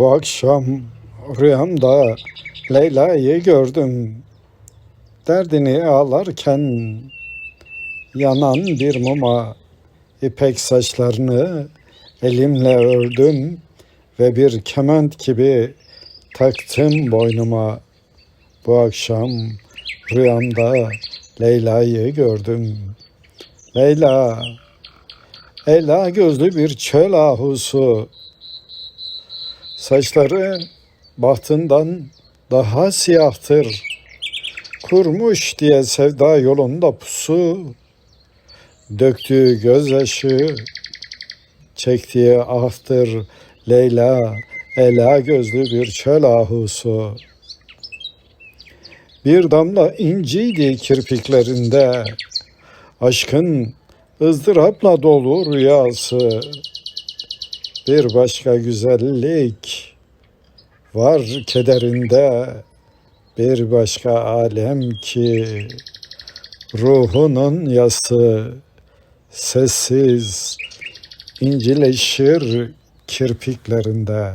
Bu akşam rüyamda Leyla'yı gördüm. Derdini ağlarken yanan bir muma ipek saçlarını elimle ördüm ve bir kement gibi taktım boynuma. Bu akşam rüyamda Leyla'yı gördüm. Leyla, Ela gözlü bir çöl ahusu. Saçları bahtından daha siyahtır. Kurmuş diye sevda yolunda pusu. Döktüğü gözyaşı, çektiği ahtır. Leyla, Ela gözlü bir çöl ahusu. Bir damla inciydi kirpiklerinde. Aşkın ızdırapla dolu rüyası. Bir başka güzellik var kederinde. Bir başka alem ki ruhunun yası sessiz incileşir kirpiklerinde.